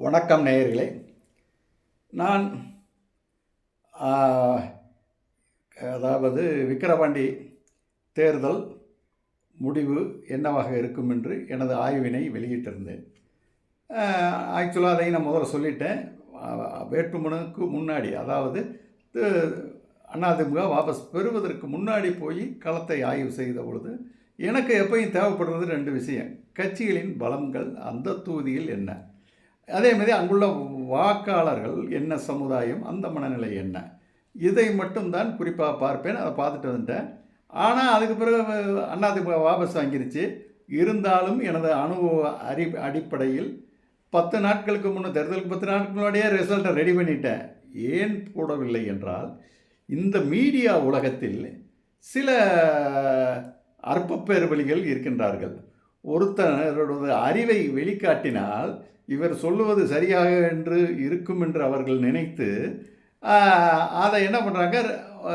வணக்கம் நேயர்களே. நான் அதாவது விக்கிரவாண்டி தேர்தல் முடிவு என்னவாக இருக்கும் என்று எனது ஆய்வினை வெளியிட்டிருந்தேன். ஆக்சுவலாக அதை நான் முதல்ல சொல்லிட்டேன். வேட்புமனுக்கு முன்னாடி அதாவது து- அதிமுக வாபஸ் பெறுவதற்கு முன்னாடி போய் களத்தை ஆய்வு செய்த பொழுது எனக்கு எப்பயும் தேவைப்படுறது ரெண்டு விஷயம். கட்சிகளின் பலங்கள் அந்த தொகுதியில் என்ன? அதே மாதிரி அங்குள்ள வாக்காளர்கள் என்ன சமுதாயம் அந்த மனநிலை என்ன? இதை மட்டும்தான் குறிப்பாக பார்ப்பேன் அதை பார்த்துட்டு வந்துட்டேன். ஆனால் அதுக்கு பிறகு அதிமுக வாபஸ் வாங்கிருச்சு. இருந்தாலும் எனது அனுபவ அறி அடிப்படையில் பத்து நாட்களுக்கு முன்னே தேர்தலுக்கு பத்து நாட்களுக்கு முன்னாடியே ரிசல்ட்டை ரெடி பண்ணிட்டேன். ஏன் போடவில்லை என்றால் இந்த மீடியா உலகத்தில் சில அற்பப்பேர்வழிகள் இருக்கின்றார்கள். ஒருத்தனோட அறிவை வெளிக்காட்டினால் இவர் சொல்லுவது சரியாக என்று இருக்கும் என்று அவர்கள் நினைத்து அதை என்ன பண்ணுறாங்க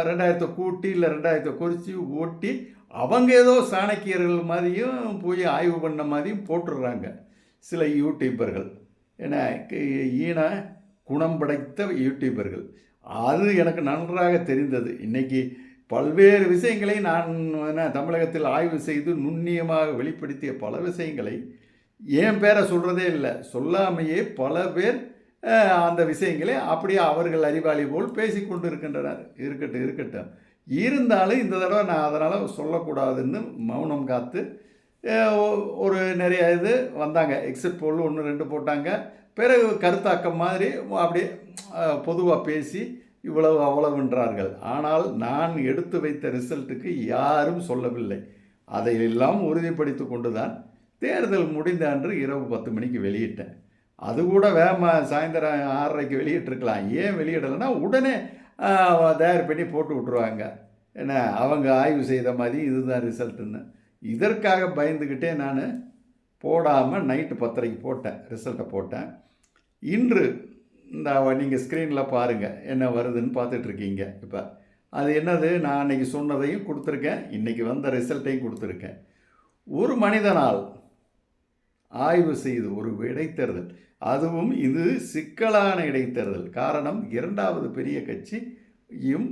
ரெண்டாயிரத்தை கூட்டி இல்லை ரெண்டாயிரத்தை குறித்து ஓட்டி அவங்க ஏதோ சாணக்கியர்கள் மாதிரியும் போய் ஆய்வு பண்ண மாதிரியும் போட்டுடுறாங்க சில யூடியூபர்கள். ஏன்னா க- ஈன குணம் படைத்த யூடியூபர்கள். அது எனக்கு நன்றாக தெரிந்தது. இன்றைக்கி பல்வேறு விஷயங்களை நான் என்ன, தமிழகத்தில் ஆய்வு செய்து நுண்ணியமாக வெளிப்படுத்திய பல விஷயங்களை என் பேரை சொல்கிறதே இல்லை. சொல்லாமையே பல பேர் அந்த விஷயங்களை அப்படியே அவர்கள் அறிவாளி போல் பேசிக்கொண்டு இருக்கின்றனர் இருக்கட்டும் இருக்கட்டும். இருந்தாலும் இந்த தடவை நான் அதனால் சொல்லக்கூடாதுன்னு மௌனம் காத்து ஒரு நிறைய இது வந்தாங்க. எக்ஸிட் போல் ஒன்று ரெண்டு போட்டாங்க. பிறகு கருத்தாக்கம் மாதிரி அப்படியே பொதுவாக பேசி இவ்வளவு அவ்வளவுன்றார்கள் ஆனால் நான் எடுத்து வைத்த ரிசல்ட்டுக்கு யாரும் சொல்லவில்லை. அதையெல்லாம் உறுதிப்படுத்தி கொண்டு தான் தேர்தல் முடிந்த அன்று இரவு பத்து மணிக்கு வெளியிட்டேன். அது கூட வேகமா சாயந்தரம் ஆறரைக்கு வெளியிட்டிருக்கலாம். ஏன் வெளியிடலைன்னா உடனே தயார் பண்ணி போட்டு விட்ருவாங்க என்ன அவங்க ஆய்வு செய்த மாதிரி இதுதான் ரிசல்ட்டுன்னு. இதற்காக பயந்துக்கிட்டே நான் போடாமல் நைட்டு பத்தரைக்கு போட்டேன். ரிசல்ட்டை போட்டேன். இன்று இந்த நீங்கள் ஸ்க்ரீனில் பாருங்கள் என்ன வருதுன்னு பார்த்துட்ருக்கீங்க இப்போ. அது என்னது? நான் அன்றைக்கி சொன்னதையும் கொடுத்துருக்கேன். இன்றைக்கி வந்த ரிசல்ட்டையும் கொடுத்துருக்கேன். ஒரு மனிதனால் ஆய்வு செய்து ஒரு இடைத்தேர்தல். அதுவும் இது சிக்கலான இடைத்தேர்தல். காரணம் இரண்டாவது பெரிய கட்சியும்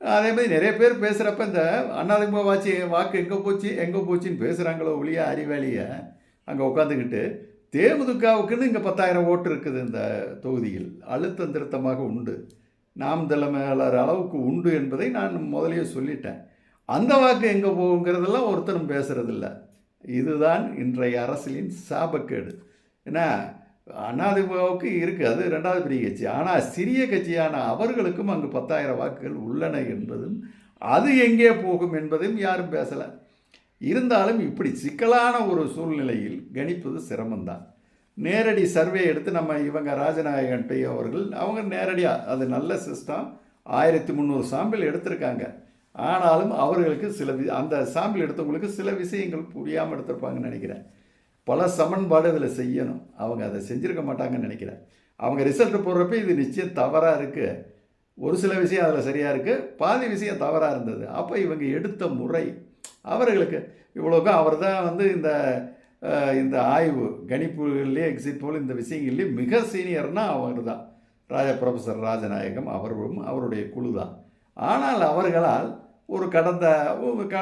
அதே மாதிரி நிறைய பேர் பேசுகிறப்ப இந்த அண்ணாதிமுக வாட்சி வாக்கு எங்கே போச்சு எங்கே போச்சுன்னு பேசுகிறாங்களோ ஒழிய அறிவாளியை அங்கே உட்காந்துக்கிட்டு தேமுதிகவுக்குன்னு இங்கே பத்தாயிரம் ஓட்டு இருக்குது இந்த தொகுதியில். அழுத்தம் திருத்தமாக உண்டு. நாம் தலைமையாளர் அளவுக்கு உண்டு என்பதை நான் முதலே சொல்லிட்டேன். அந்த வாக்கு எங்கே போகுங்கிறதெல்லாம் ஒருத்தரும் பேசுகிறதில்ல இதுதான் இன்றைய அரசியலின் சாபக்கேடு. ஏன்னா அதிமுகவுக்கு இருக்குது அது ரெண்டாவது பெரிய கட்சி. ஆனால் சிறிய கட்சியான அவர்களுக்கும் அங்கு பத்தாயிரம் வாக்குகள் உள்ளன என்பதும் அது எங்கே போகும் என்பதையும் யாரும் பேசலை. இருந்தாலும் இப்படி சிக்கலான ஒரு சூழ்நிலையில் கணிப்பது சிரமம்தான். நேரடி சர்வே எடுத்து நம்ம இவங்க ராஜநாயகன் பை அவர்கள் அவங்க நேரடியாக அது நல்ல சிஸ்டம் ஆயிரத்தி முந்நூறு சாம்பிள் எடுத்திருக்காங்க. ஆனாலும் அவர்களுக்கு சில வி- அந்த சாம்பிள் எடுத்தவங்களுக்கு சில விஷயங்கள் புரியாமல் எடுத்திருப்பாங்கன்னு நினைக்கிறேன். பல சமன்பாடு இதில் செய்யணும். அவங்க அதை செஞ்சுருக்க மாட்டாங்கன்னு நினைக்கிறேன். அவங்க ரிசல்ட் போடுறப்ப இது நிச்சயம் தவறாக இருக்குது ஒரு சில விஷயம் அதில் சரியாக இருக்குது பாதி விஷயம் தவறாக இருந்தது. அப்போ இவங்க எடுத்த முறை அவர்களுக்கு இவ்வளோக்கும் அவர் தான் வந்து இந்த இந்த ஆய்வு கணிப்புகள்லேயே எக்ஸிட் போல் இந்த விஷயங்கள்லேயே மிக சீனியர்னால் அவர் தான். ராஜா ப்ரொஃபஸர் ராஜநாயகம் அவர்களும் அவருடைய குழு தான். ஆனால் அவர்களால் ஒரு கடந்த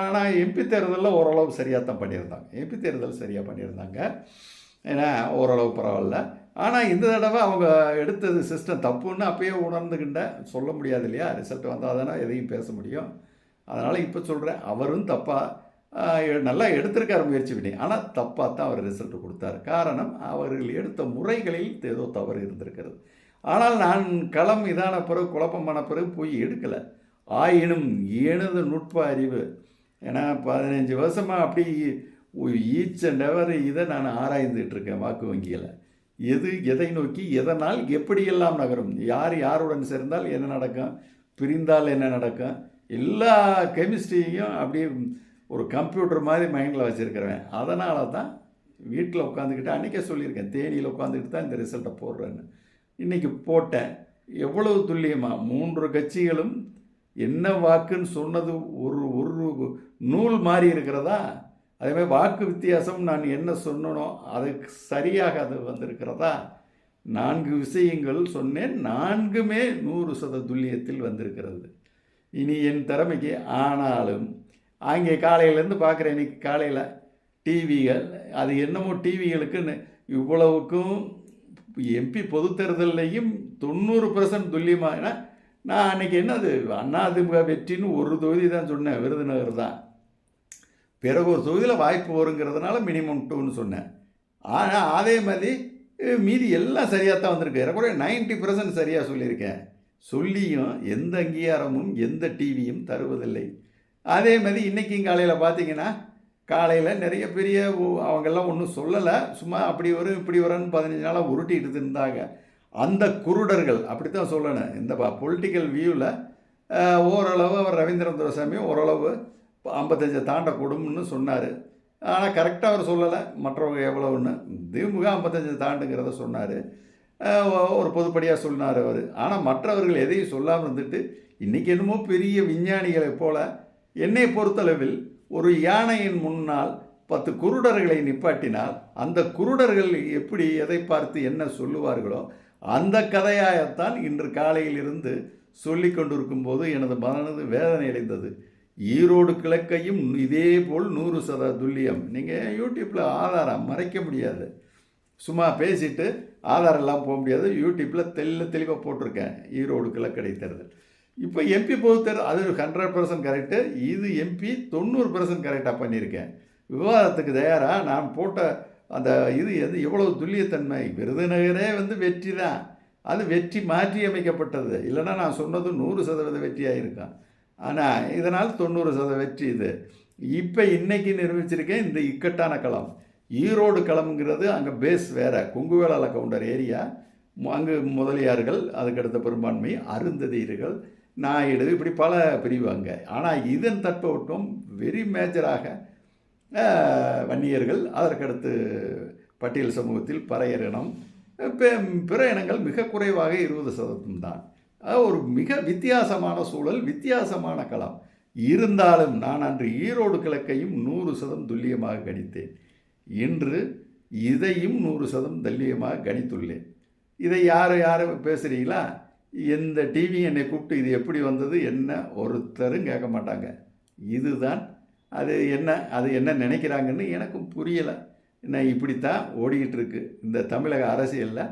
ஆனால் எம்பி தேர்தலில் ஓரளவு சரியாக தான் பண்ணியிருந்தாங்க. எம்பி தேர்தல் சரியாக பண்ணியிருந்தாங்க. ஏன்னா ஓரளவு பரவாயில்ல. ஆனால் இந்த தடவை அவங்க எடுத்தது சிஸ்டம் தப்புன்னு அப்பயே உணர்ந்துக்கிட்ட சொல்ல முடியாது இல்லையா? ரிசல்ட் வந்தால் தானே எதையும் பேச முடியும். அதனால் இப்போ சொல்கிறேன் அவரும் தப்பாக நல்லா எடுத்திருக்காரு முயற்சி பண்ணி ஆனால் தப்பாக தான் அவர் ரிசல்ட் கொடுத்தாரு. காரணம் அவர்கள் எடுத்த முறைகளில் ஏதோ தவறு இருந்திருக்கிறது. ஆனால் நான் களம் இதான பிறகு குழப்பமான பிறகு போய் எடுக்கலை. ஆயினும் எனது நுட்ப அறிவு. ஏன்னா பதினஞ்சு வருஷமாக அப்படி ஈச் அண்ட் எவர் இதை நான் ஆராய்ந்துட்டு இருக்கேன் வாக்கு வங்கியில். எது எதை நோக்கி எதனால் எப்படியெல்லாம் நகரும்? யார் யாருடன் சேர்ந்தால் என்ன நடக்கும்? பிரிந்தால் என்ன நடக்கும்? எல்லா கெமிஸ்ட்ரியும் அப்படியே ஒரு கம்ப்யூட்டர் மாதிரி மைண்டில் வச்சுருக்கிறேன் அதனால தான் வீட்டில் உட்காந்துக்கிட்டு அன்றைக்கே சொல்லியிருக்கேன் தேனியில் உட்காந்துக்கிட்டு தான் இந்த ரிசல்ட்டை போடுறேன்னு. இன்றைக்கி போட்டேன். எவ்வளவு துல்லியமாக மூன்று கட்சிகளும் என்ன வாக்குன்னு சொன்னது ஒரு ஒரு நூல் மாறி இருக்கிறதா? அதேமாதிரி வாக்கு வித்தியாசம் நான் என்ன சொன்னனோ அதுக்கு சரியாக அது வந்திருக்கிறதா? நான்கு விஷயங்கள் சொன்னேன் நான்குமே நூறு சத துல்லியத்தில் வந்திருக்கிறது. இனி என் திறமைக்கு ஆனாலும் அங்கே காலையிலேருந்து பார்க்குறேன் இன்னைக்கு காலையில் டிவிகள் அது என்னமோ டிவிகளுக்குன்னு இவ்வளவுக்கும் எம்பி பொது தேர்தலையும் தொண்ணூறு பர்சன்ட் துல்லியமாக நான் அன்னைக்கு என்னது அதிமுக வெற்றின்னு ஒரு தொகுதி தான் சொன்னேன் விருதுநகர் தான். பிறகு ஒரு தொகுதியில் வாய்ப்பு வருங்கிறதுனால மினிமம் டூன்னு சொன்னேன். ஆனால் அதே மாதிரி மீதி எல்லாம் சரியாக தான் வந்திருக்கு. ஏறக்குறைய நைன்ட்டி பர்சன்ட் சரியாக சொல்லியிருக்கேன். சொல்லியும் எந்த அங்கீகாரமும் எந்த டிவியும் தருவதில்லை. அதே மாதிரி இன்றைக்கும் காலையில் பார்த்தீங்கன்னா காலையில் நிறைய பெரிய அவங்கெல்லாம் ஒன்றும் சொல்லலை. சும்மா அப்படி வரும் இப்படி வரும்னு பதினஞ்சு நாளாக உருட்டிகிட்டு இருந்தாங்க. அந்த குருடர்கள் அப்படி தான் சொல்லணும். இந்த பொலிட்டிக்கல் வியூவில் ஓரளவு அவர் ரவீந்திரன் துரைசாமி ஓரளவு ஐம்பத்தஞ்சை தாண்டக்கூடும்னு சொன்னார். ஆனால் கரெக்டாக அவர் சொல்லலை. மற்றவங்க எவ்வளோன்னு திமுக ஐம்பத்தஞ்சு தாண்டுங்கிறத சொன்னார். ஒரு பொதுப்படியாக சொன்னார் அவர். ஆனால் மற்றவர்கள் எதையும் சொல்லாமல் இருந்துட்டு இன்றைக்கி என்னமோ பெரிய விஞ்ஞானிகளை போல என்னை பொறுத்தளவில் ஒரு யானையின் முன்னால் பத்து குருடர்களை நிப்பாட்டினால் அந்த குருடர்கள் எப்படி எதை பார்த்து என்ன சொல்லுவார்களோ அந்த கதையாகத்தான் இன்று காலையில் இருந்து சொல்லி கொண்டிருக்கும் போது எனது மனது வேதனை அடைந்தது. ஈரோடு கிழக்கையும் இதே போல் நூறு சத துல்லியம். நீங்கள் யூடியூப்பில் ஆதாரம் மறைக்க முடியாது. சும்மா பேசிட்டு ஆதாரம் எல்லாம் போக முடியாது. யூடியூப்பில் தெல்ல தெளிவாக போட்டிருக்கேன் ஈரோடு கிழக்கடை தேர்தல். இப்போ எம்பி பொது தேர்தல் அது ஹண்ட்ரட் பர்சன்ட் கரெக்டு இது எம்பி தொண்ணூறு பர்சன்ட் கரெக்டாக பண்ணியிருக்கேன். விவாதத்துக்கு தயாராக நான் போட்ட அந்த இது எது எவ்வளவு துல்லியத்தன்மை? விருதுநகரே வந்து வெற்றி தான் அது வெற்றி மாற்றி அமைக்கப்பட்டது இல்லைன்னா நான் சொன்னது நூறு சதவீத வெற்றியாக இருக்கும் ஆனால் இதனால் தொண்ணூறு சதவீத வெற்றி இது. இப்போ இன்றைக்கி நிரூபிச்சிருக்கேன் இந்த இக்கட்டான களம். ஈரோடு களம்ங்கிறது அங்கே பேஸ் வேறு. கொங்குவேளால கவுண்டர் ஏரியா. அங்கு முதலியார்கள் அதுக்கடுத்த பெரும்பான்மை அருந்ததியர்கள் நாயுடு இப்படி பல பிரிவு அங்கே. ஆனால் இதன் தட்பவட்டம் வெரி மேஜராக வன்னியர்கள் அதற்கடுத்து பட்டியல் சமூகத்தில் பறையர் இனம் பெ- பிற இனங்கள் மிக குறைவாக இருபது சதவீதம் தான். அது ஒரு மிக வித்தியாசமான சூழல் வித்தியாசமான களம். இருந்தாலும் நான் அன்று ஈரோடு கிழக்கையும் நூறு சதம் துல்லியமாக கணித்தேன். இன்று இதையும் நூறு சதம் துல்லியமாக கணித்துள்ளேன். இதை யார் யார் பேசுகிறீங்களா எந்த டிவி என்னை கூப்பிட்டு இது எப்படி வந்தது? என்ன? ஒருத்தரும் கேட்க மாட்டாங்க. இதுதான் அது என்ன அது என்ன நினைக்கிறாங்கன்னு எனக்கும் புரியலை. என்ன இப்படித்தான் ஓடிக்கிட்டு இருக்கு இந்த தமிழக அரசியலில்.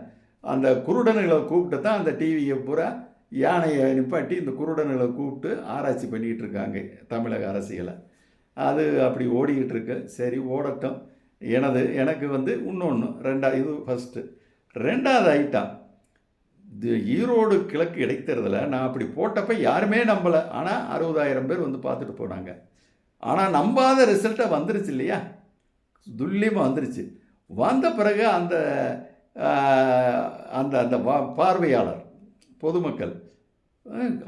அந்த குருடனுகளை கூப்பிட்டு தான் அந்த டிவியை பூரா யானையை நிப்பாட்டி இந்த குருடனுகளை கூப்பிட்டு ஆராய்ச்சி பண்ணிக்கிட்டு இருக்காங்க தமிழக அரசியலை. அது அப்படி ஓடிக்கிட்டு இருக்கு சரி ஓடட்டும். எனது எனக்கு வந்து இன்னொன்று ரெண்டா இது ஃபஸ்ட்டு ரெண்டாவது ஐட்டம் இது ஈரோடு கிழக்கு இடைத்தேர்தலை நான் அப்படி போட்டப்ப யாருமே நம்பலை. ஆனால் அறுபதாயிரம் பேர் வந்து பார்த்துட்டு போனாங்க. ஆனால் நம்பாத ரிசல்ட்டை வந்துருச்சு இல்லையா? துல்லியமாக வந்துருச்சு. வந்த பிறகு அந்த அந்த அந்த பார்வையாளர் பொதுமக்கள்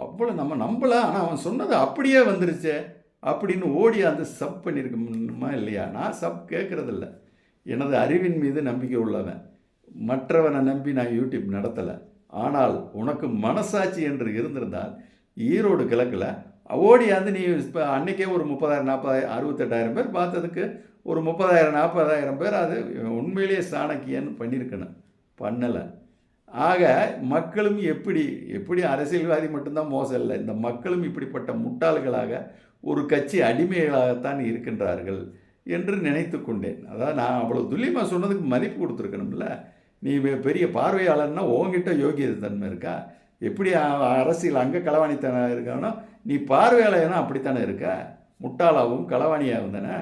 அவ்வளோ நம்ம நம்பலை ஆனால் அவன் சொன்னது அப்படியே வந்துருச்சே அப்படின்னு ஓடி அந்த சப் பண்ணியிருக்கணுமா இல்லையா? நான் சப் கேட்குறதில்ல எனது அறிவின் மீது நம்பிக்கை உள்ளவன். மற்றவனை நம்பி நான் யூடியூப் நடத்தலை. ஆனால் உனக்கு மனசாட்சி என்று இருந்திருந்தால் ஈரோடு கிழக்கில் ஓடியாந்து நீ இப்போ அன்றைக்கே ஒரு முப்பதாயிரம் நாற்பதாயிரம் அறுபத்தெட்டாயிரம் பேர் பார்த்ததுக்கு ஒரு முப்பதாயிரம் நாற்பதாயிரம் பேர் அது உண்மையிலேயே சாணக்கியன்னு பண்ணியிருக்கணும் பண்ணலை. ஆக மக்களும் எப்படி எப்படி அரசியல்வாதி மட்டும்தான் மோசம் இல்லை இந்த மக்களும் இப்படிப்பட்ட முட்டாள்களாக ஒரு கட்சி அடிமைகளாகத்தான் இருக்கின்றார்கள் என்று நினைத்து கொண்டேன். அதாவது நான் அவ்வளோ துல்லியமாக சொன்னதுக்கு மதிப்பு கொடுத்துருக்கணும்ல. நீ பெரிய பார்வையாளர்னா உங்ககிட்ட யோகியது தன்மை இருக்கா? எப்படி அரசியல் அங்கே களவாணித்தனம் இருக்கானோ நீ பார்வையாளனா அப்படித்தானே இருக்க? முட்டாளாகவும் களவாணியாகவும் தானே?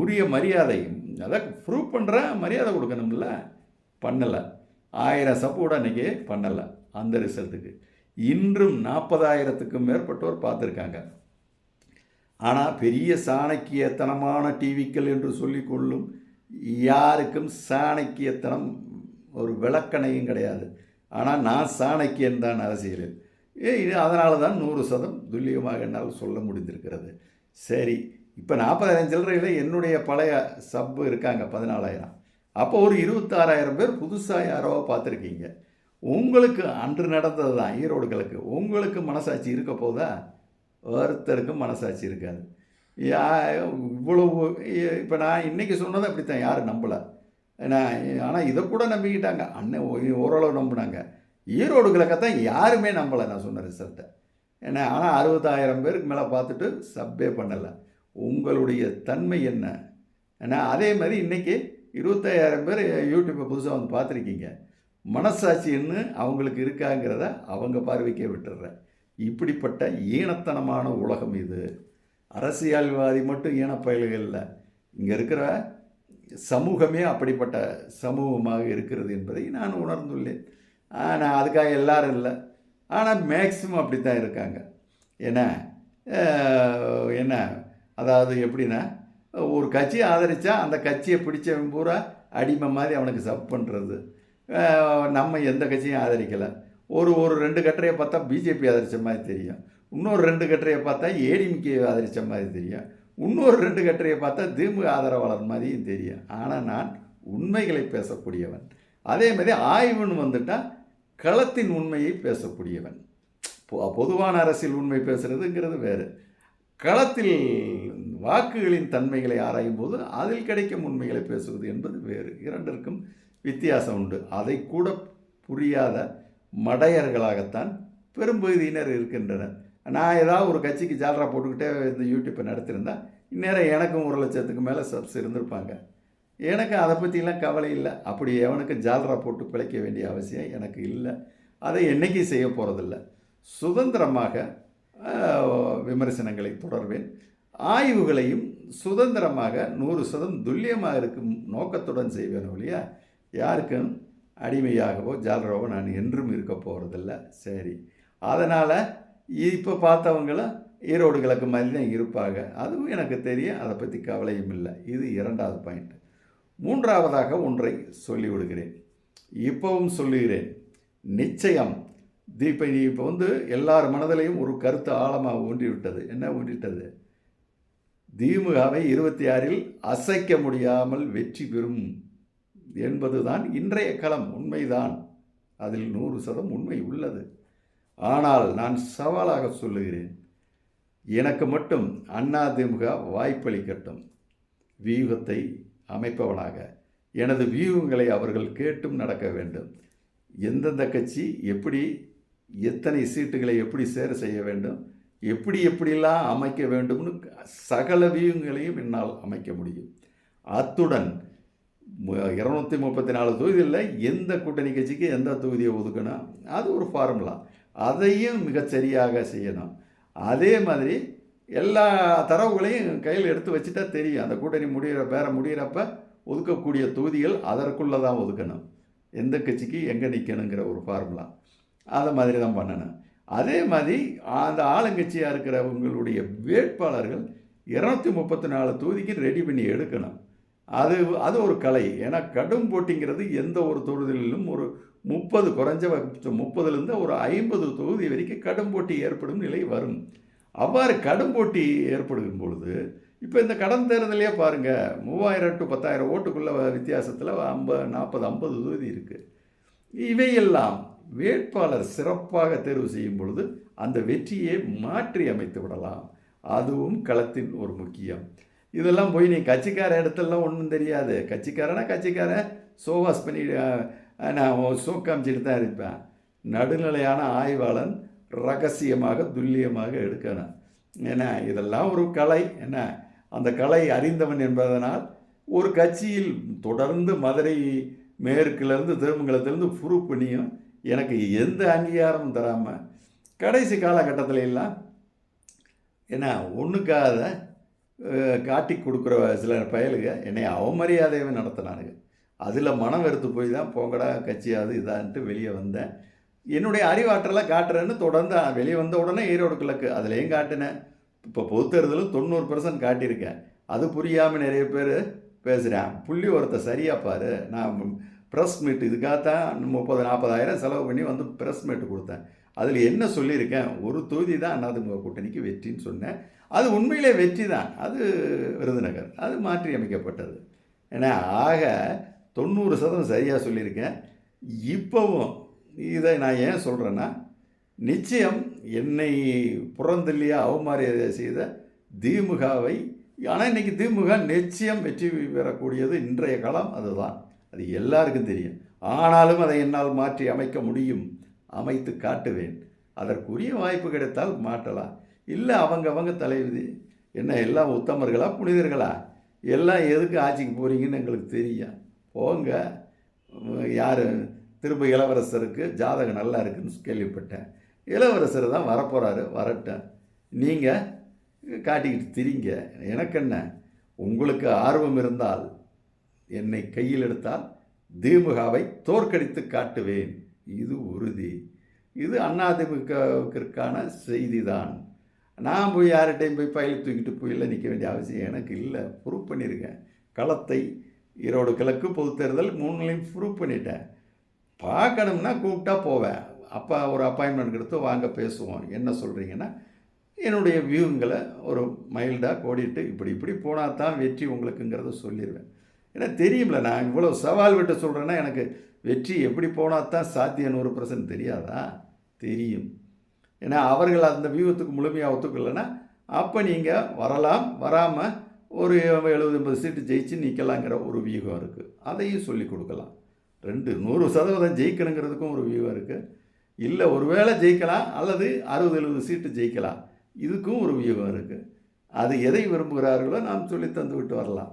உரிய மரியாதை அதான் ப்ரூவ் பண்ணுற மரியாதை கொடுக்கணும்ல? பண்ணலை. ஆயிரம் சப்போர்ட் அன்னைக்கு பண்ணலை அந்த ரிசல்ட்டுக்கு இன்றும் நாற்பதாயிரத்துக்கும் மேற்பட்டோர் பார்த்துருக்காங்க. ஆனால் பெரிய சாணக்கியத்தனமான டிவிக்கள் என்று சொல்லிக்கொள்ளும் யாருக்கும் சாணக்கியத்தனம் ஒரு விளக்கணையும் கிடையாது. ஆனால் நான் சாணக்கியன் தான் அரசியலில் ஏ இது அதனால தான் நூறு சதம் துல்லியமாக என்னால் சொல்ல முடிந்திருக்கிறது. சரி இப்போ நாற்பதாயிரம் சில்லறையில் என்னுடைய பழைய சப்பு இருக்காங்க பதினாலாயிரம். அப்போ ஒரு இருபத்தாறாயிரம் பேர் புதுசாக யாரோ பார்த்துருக்கீங்க. உங்களுக்கு அன்று நடந்தது தான் ஈரோடுகளுக்கு. உங்களுக்கு மனசாட்சி இருக்க போதா? ஒருத்தருக்கும் மனசாட்சி இருக்காது. யா இவ்வளவு இப்போ நான் இன்றைக்கி சொன்னது அப்படித்தான் யாரும் நம்பலை. ஏன்னா ஆனால் இதை கூட நம்பிக்கிட்டாங்க. அண்ணன் ஓரளவு நம்பினாங்க. ஈரோடு கிழக்கத்தான் யாருமே நம்பலை நான் சொன்ன ரிசல்ட்டை. ஏன்னா ஆனால் அறுபதாயிரம் பேருக்கு மேலே பார்த்துட்டு சப்பே பண்ணலை. உங்களுடைய தன்மை என்ன? ஏன்னா அதே மாதிரி இன்றைக்கி இருபத்தாயிரம் பேர் யூடியூப்பை புதுசாக வந்து பார்த்துருக்கீங்க. மனசாட்சின்னு அவங்களுக்கு இருக்காங்கிறத அவங்க பார்வைக்கே விட்டுடுறேன் இப்படிப்பட்ட ஈனத்தனமான உலகம் இது. அரசியல்வாதி மட்டும் ஈனப்பயல்கள் இல்லை. இங்கே இருக்கிற சமூகமே அப்படிப்பட்ட சமூகமாக இருக்கிறது என்பதை நான் உணர்ந்துள்ளேன். ஆனால் அதுக்காக எல்லாரும் இல்லை. ஆனால் மேக்ஸிமம் அப்படி தான் இருக்காங்க ஏன்னா என்ன? அதாவது எப்படின்னா ஒரு கட்சியை ஆதரித்தா அந்த கட்சியை பிடிச்சவன் பூரா அடிமை மாதிரி அவனுக்கு சப் பண்ணுறது நம்ம எந்த கட்சியும் ஆதரிக்கலை. ஒரு ஒரு ரெண்டு கட்டுரையை பார்த்தா பிஜேபி ஆதரித்த மாதிரி தெரியும். இன்னொரு ரெண்டு கட்டுரையை பார்த்தா ஏடிஎம்கே ஆதரித்த மாதிரி தெரியும். இன்னொரு ரெண்டு கட்டுரையை பார்த்தா திமுக ஆதரவாளர் மாதிரியும் தெரியும். ஆனால் நான் உண்மைகளை பேசக்கூடியவன். அதே மாதிரி ஆய்வுன்னு வந்துட்டால் களத்தின் உண்மையை பேசக்கூடியவன். பொதுவான அரசியல் உண்மை பேசுகிறதுங்கிறது வேறு. களத்தில் வாக்குகளின் தன்மைகளை ஆராயும் போது அதில் கிடைக்கும் உண்மைகளை பேசுவது என்பது வேறு. இரண்டிற்கும் வித்தியாசம் உண்டு. அதை கூட புரியாத மடையர்களாகத்தான் பெரும்பகுதியினர் இருக்கின்றனர். நான் ஏதாவது ஒரு கட்சிக்கு ஜாலரா போட்டுக்கிட்டே இந்த யூடியூப்பை நடத்திருந்தா இந்நேரம் எனக்கும் ஒரு லட்சத்துக்கு மேலே சப்ஸ் இருந்திருப்பாங்க. எனக்கு அதை பற்றிலாம் கவலை இல்லை. அப்படி எவனுக்கு ஜாலரா போட்டு பிழைக்க வேண்டிய அவசியம் எனக்கு இல்லை. அதை என்றைக்கும் செய்ய போகிறதில்ல சுதந்திரமாக விமர்சனங்களை தொடர்வேன். ஆய்வுகளையும் சுதந்திரமாக நூறு சதம் துல்லியமாக இருக்கும் நோக்கத்துடன் செய்வேன் ஒழிய யாருக்கும் அடிமையாகவோ ஜாலராவோ நான் என்றும் இருக்க போகிறதில்ல சரி. அதனால் இப்போ பார்த்தவங்களாம் ஈரோடு கிழக்கு மாதிரி தான் இருப்பாங்க. அதுவும் எனக்கு தெரியும். அதை பற்றி கவலையும் இல்லை. இது இரண்டாவது பாயிண்ட் மூன்றாவதாக ஒன்றை சொல்லிவிடுகிறேன். இப்போவும் சொல்லுகிறேன். நிச்சயம் தீப நீ இப்போ வந்து எல்லார் மனதிலையும் ஒரு கருத்து ஆழமாக ஊன்றிவிட்டது. என்ன ஊன்றிட்டது? திமுகவை இருபத்தி ஆறில் அசைக்க முடியாமல் வெற்றி பெறும் என்பதுதான் இன்றைய களம். உண்மைதான். அதில் நூறு சதம் உண்மை உள்ளது. ஆனால் நான் சவாலாக சொல்லுகிறேன். எனக்கு மட்டும் அண்ணா திமுக வாய்ப்பளிக்கட்டும். வியூகத்தை அமைப்பவனாக. எனது வியூகங்களை அவர்கள் கேட்டும் நடக்க வேண்டும். எந்தெந்த கட்சி எப்படி எத்தனை சீட்டுகளை எப்படி சேர செய்ய வேண்டும் எப்படி எப்படிலாம் அமைக்க வேண்டும்னு சகல வியூகங்களையும் என்னால் அமைக்க முடியும். அத்துடன் இரநூத்தி முப்பத்தி நாலு தொகுதியில் எந்த கூட்டணி கட்சிக்கு எந்த தொகுதியை ஒதுக்கணும் அது ஒரு ஃபார்முலா அதையும் மிகச் சரியாக செய்யணும். அதே மாதிரி எல்லா தரவுகளையும் கையில் எடுத்து வச்சுட்டா தெரியும். அந்த கூட்டணி முடிகிற பேர முடிகிறப்ப ஒதுக்கக்கூடிய தொகுதிகள் அதற்குள்ளே தான் ஒதுக்கணும். எந்த கட்சிக்கு எங்கே நிற்கணுங்கிற ஒரு ஃபார்முலா அதை மாதிரி தான் பண்ணணும். அதே மாதிரி அந்த ஆளுங்கட்சியாக இருக்கிறவங்களுடைய வேட்பாளர்கள் இரநூத்தி முப்பத்தி நாலு தொகுதிக்கு ரெடி பண்ணி எடுக்கணும். அது அது ஒரு கலை. ஏன்னா கடும் போட்டிங்கிறது எந்த ஒரு தொகுதியிலும் ஒரு முப்பது குறைஞ்ச முப்பதுலேருந்து ஒரு ஐம்பது தொகுதி வரைக்கும் கடும் போட்டி ஏற்படும் நிலை வரும். அவ்வாறு கடும் போட்டி ஏற்படும் பொழுது இப்போ இந்த கடன் தேர்தலையே பாருங்கள் மூவாயிரம் டு பத்தாயிரம் ஓட்டுக்குள்ள வித்தியாசத்தில் ஐம்பது நாற்பது ஐம்பது தொகுதி இருக்குது இவையெல்லாம் வேட்பாளர் சிறப்பாக தேர்வு செய்யும் பொழுது அந்த வெற்றியை மாற்றி அமைத்து விடலாம். அதுவும் களத்தின் ஒரு முக்கியம். இதெல்லாம் போய் நீ கட்சிக்கார இடத்துலலாம் ஒன்றும் தெரியாது. கட்சிக்காரனா கட்சிக்காரன் சோவாஸ் பண்ணி நான் ஷோ காமிச்சிட்டு தான் இருப்பேன். நடுநிலையான ஆய்வாளன் ரகசியமாக துல்லியமாக எடுக்கணும். ஏன்னா இதெல்லாம் ஒரு கலை. என்ன அந்த கலை அறிந்தவன் என்பதனால் ஒரு கட்சியில் தொடர்ந்து மதுரை மேற்குலேருந்து திருமங்கலத்திலேருந்து ப்ரூவ் பண்ணியும் எனக்கு எந்த அங்கீகாரமும் தராமல் கடைசி காலகட்டத்தில் எல்லாம் என்ன ஒன்றுக்காத காட்டி கொடுக்குற சில பயலுக என்னை அவமரியாதையாக நடத்தினானுங்க. அதில் மனம் வெறுத்து போய் தான் போங்கடா கட்சியாது இதான்ட்டு வெளியே வந்தேன். என்னுடைய அறிவாற்றலை காட்டுறேன்னு தொடர்ந்து வெளியே வந்த உடனே ஈரோடு கிழக்கு அதுலேயும் காட்டினேன். இப்போ பொது தேர்தலும் தொண்ணூறு பர்சன்ட் காட்டியிருக்கேன். அது புரியாமல் நிறைய பேர் பேசுகிறேன் புள்ளி ஒருத்த சரியாக பாரு நான் ப்ரெஸ் மீட் இதுக்காகத்தான் முப்பது நாற்பதாயிரம் செலவு பண்ணி வந்து ப்ரெஸ் மீட் கொடுத்தேன். அதில் என்ன சொல்லியிருக்கேன்? ஒரு தொகுதி தான் அதிமுக கூட்டணிக்கு வெற்றின்னு சொன்னேன். அது உண்மையிலே வெற்றி தான். அது விருதுநகர். அது மாற்றி அமைக்கப்பட்டது ஏன்னா ஆக தொண்ணூறு சதவீதம் சரியாக சொல்லியிருக்கேன். இப்போவும் இதை நான் ஏன் சொல்கிறேன்னா நிச்சயம் என்னை புறந்தள்ளிய அவமரியாதை செய்த திமுகவை ஆனால் இன்னைக்கு திமுக நிச்சயம் வெற்றி பெறக்கூடியது இன்றைய காலம் அதுதான். அது எல்லாருக்கும் தெரியும். ஆனாலும் அதை என்னால் மாற்றி அமைக்க முடியும். அமைத்து காட்டுவேன். அதற்குரிய வாய்ப்பு கிடைத்தால் மாட்டலாம் இல்லை அவங்க அவங்க தலைவிதி என்ன எல்லாம் உத்தமர்களா புனிதர்களா? எல்லாம் எதுக்கு ஆட்சிக்கு போகிறீங்கன்னு எங்களுக்கு தெரியும். போங்க. யார்? திரும்ப இளவரசருக்கு ஜாதகம் நல்லா இருக்குன்னு கேள்விப்பட்டேன். இளவரசர் தான் வரப்போகிறாரு வரட்டும். நீங்கள் காட்டிக்கிட்டு திரிங்க. எனக்கு என்ன? உங்களுக்கு ஆர்வம் இருந்தால் என்னை கையில் எடுத்தால் திமுகவை தோற்கடித்து காட்டுவேன். இது உறுதி. இது அதிமுகவிற்கான செய்தி தான் நான் போய் யார்கிட்டையும் போய் பயில் தூக்கிட்டு போயில நிற்க வேண்டிய அவசியம் எனக்கு இல்லை. ப்ரூவ் பண்ணியிருக்கேன் களத்தை ஈரோடு கிழக்கு பொது தேர்தல் மூணுலையும் ப்ரூவ் பண்ணிட்டேன். பார்க்கணும்னா கூப்பிட்டா போவேன். அப்போ ஒரு அப்பாயின்மெண்ட் எடுத்து வாங்க பேசுவோம். என்ன சொல்கிறீங்கன்னா என்னுடைய வியூங்களை ஒரு மைல்டாக கோடிட்டு இப்படி இப்படி போனால் தான் வெற்றி உங்களுக்குங்கிறத சொல்லிடுவேன் ஏன்னா தெரியும்ல நான் இவ்வளோ சவால் விட்டு சொல்கிறேன்னா எனக்கு வெற்றி எப்படி போனால் தான் சாத்தியம் நூறு பர்சன்ட் தெரியாதா? தெரியும். ஏன்னா அவர்கள் அந்த வியூகத்துக்கு முழுமையாக ஒத்துக்கலைன்னா அப்போ நீங்கள் வரலாம் வராமல் ஒரு எழுபது எண்பது சீட்டு ஜெயிச்சு நிற்கலாங்கிற ஒரு வியூகம் இருக்குது அதையும் சொல்லி கொடுக்கலாம். ரெண்டு நூறு சதவீதம் ஜெயிக்கணுங்கிறதுக்கும் ஒரு வியூகம் இருக்குது இல்லை ஒருவேளை ஜெயிக்கலாம் அல்லது அறுபது எழுபது சீட்டு ஜெயிக்கலாம். இதுக்கும் ஒரு வியூகம் இருக்குது அது எதை விரும்புகிறார்களோ நாம் சொல்லி தந்து விட்டு வரலாம்.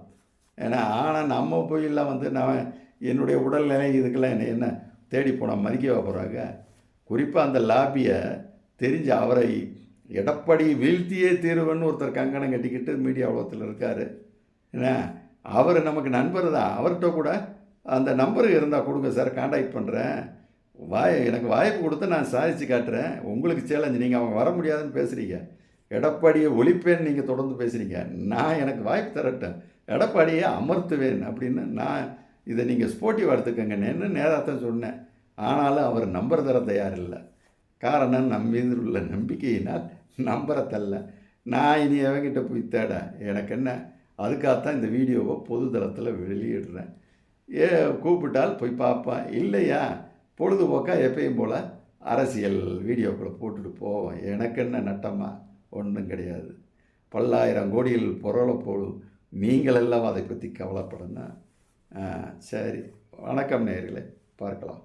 ஏன்னா ஆனால் நம்ம போயெல்லாம் வந்து நான் என்னுடைய உடல்நிலை இதுக்கெல்லாம் என்ன என்ன தேடி போனால் மதிக்க போகிறாங்க குறிப்பாக அந்த லாபியை தெரிஞ்ச அவரை எடப்பாடி வீழ்த்தியே தீருவன்னு ஒருத்தர் கங்கணம் கட்டிக்கிட்டு மீடியா உலகத்தில் இருக்கார். என்ன? அவர் நமக்கு நண்பர் தான். அவர்கிட்ட கூட அந்த நம்பர் இருந்தால் கொடுங்க சார் காண்டாக்ட் பண்ணுறேன் வாய் எனக்கு வாய்ப்பு கொடுத்து நான் சாதிச்சு காட்டுறேன். உங்களுக்கு சேலஞ்சு நீங்கள் அவங்க வர முடியாதுன்னு பேசுகிறீங்க எடப்பாடியை ஒழிப்பேன்னு நீங்கள் தொடர்ந்து பேசுகிறீங்க நான் எனக்கு வாய்ப்பு தரட்டேன். எடப்பாடியை அமர்த்துவேன் அப்படின்னு நான் இதை நீங்கள் ஸ்போர்ட்டிவ் எடுத்துக்கங்கன்னு நேராக தான் சொன்னேன். ஆனாலும் அவர் நம்பர் தர தயார் இல்லை காரணம் நம் மீது உள்ள நம்பிக்கையினால் நம்பரை நான் இனி எவங்கிட்ட போய் தேட? எனக்கு என்ன? அதுக்காகத்தான் இந்த வீடியோவை பொது தளத்தில் வெளியிடுறேன். ஏ கூப்பிட்டால் போய் பார்ப்பேன். இல்லையா? பொழுதுபோக்காக எப்பயும் போல் அரசியல் வீடியோக்களை போட்டுட்டு போவோம். எனக்கு என்ன நட்டமா? ஒன்றும் கிடையாது. பல்லாயிரம் கோடியில் பொருளை போடும் நீங்கள் எல்லாம் அதை பற்றி கவலைப்படணும் சரி. வணக்கம் நேயர்களே. பார்க்கலாம்.